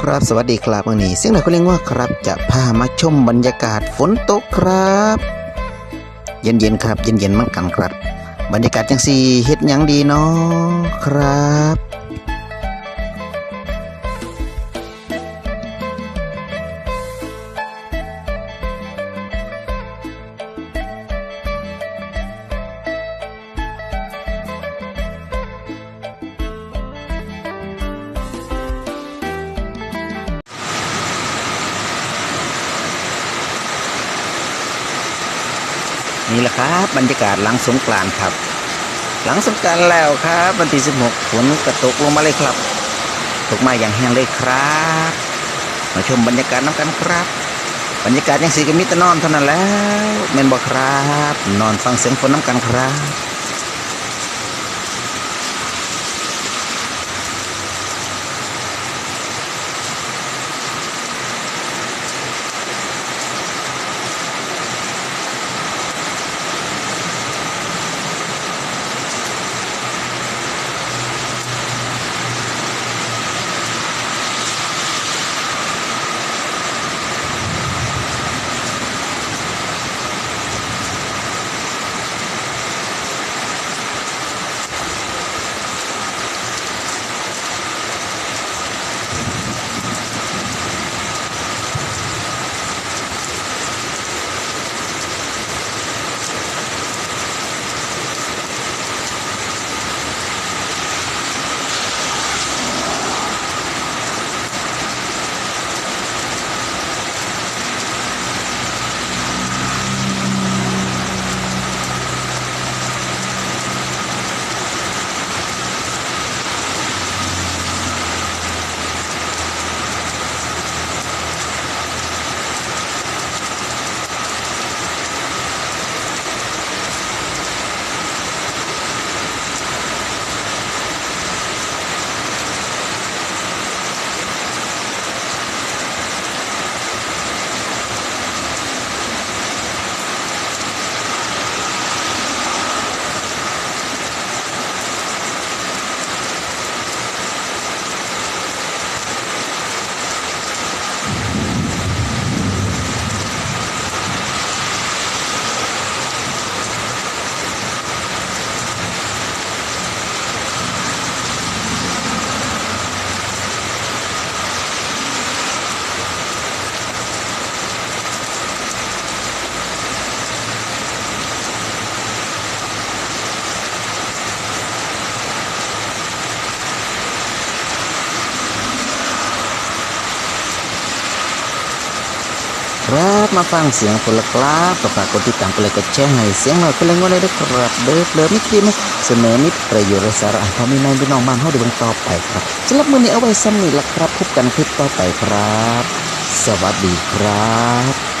ครับสวัสดีครับวันนี้เสียงไหนก็เรียกว่าครับ จะพามาชมบรรยากาศฝนตกครับ เย็นๆครับ เย็นๆมั่งกันครับ บรรยากาศจังสีเฮ็ดยังดีเนาะครับ นี่แหละครับ บรรยากาศหลังสงกรานต์ครับ หลังสงกรานต์แล้วครับวันที่16ฝนกระตกลงมาเลยครับ ตกมาอย่างแห้งเลยครับ มาชมบรรยากาศน้ำกันครับ บรรยากาศยังสีกมิตรนอนเท่านั้นแล้วเมนบอกครับ นอนฟังเสียงฝนน้ำกันครับ ครับมาฟังเสียงคนละครับก็ฝากกดติดตามไปเลยกดแชร์ให้เสียงหน่อยก็เลยงว่าเลยเด้ครับเด้อเลิฟมิตรดีไหมเสนอมิตรประโยชน์สาระพอมีนายพี่น้องบ้านเฮาได้เบิ่งต่อไปครับสำหรับมื้อนี้เอาไว้ซ้ำนี่ละครับพบกันคลิปต่อไปครับ สวัสดีครับ